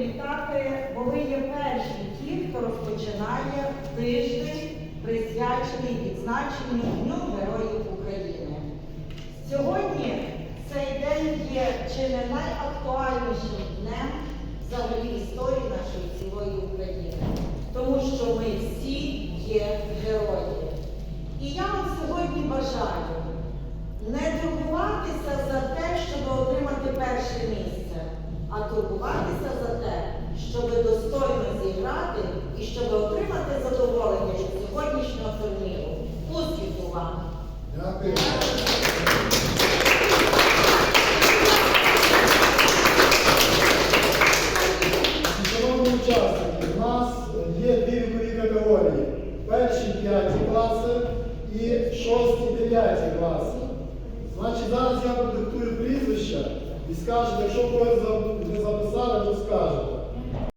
привітати, бо ви є перші ті, хто розпочинає тиждень, присвячений відзначенню Дню Героїв України. Сьогодні цей день є чи не найактуальнішим днем взагалі історії нашої цілої України, тому що ми всі є герої. І я вам сьогодні бажаю не турбуватися за те, щоб отримати перше місце, а турбуватися за те, щоб достойно зіграти і щоб отримати задоволення від сьогоднішнього турніру. Вам! Дякую. Шановні учасники, нас є дві вікові категорії. Перші п'яті класи і шості дев'яті класи. Значить, зараз я продиктую прізвища і скажете, якщо когось не записали,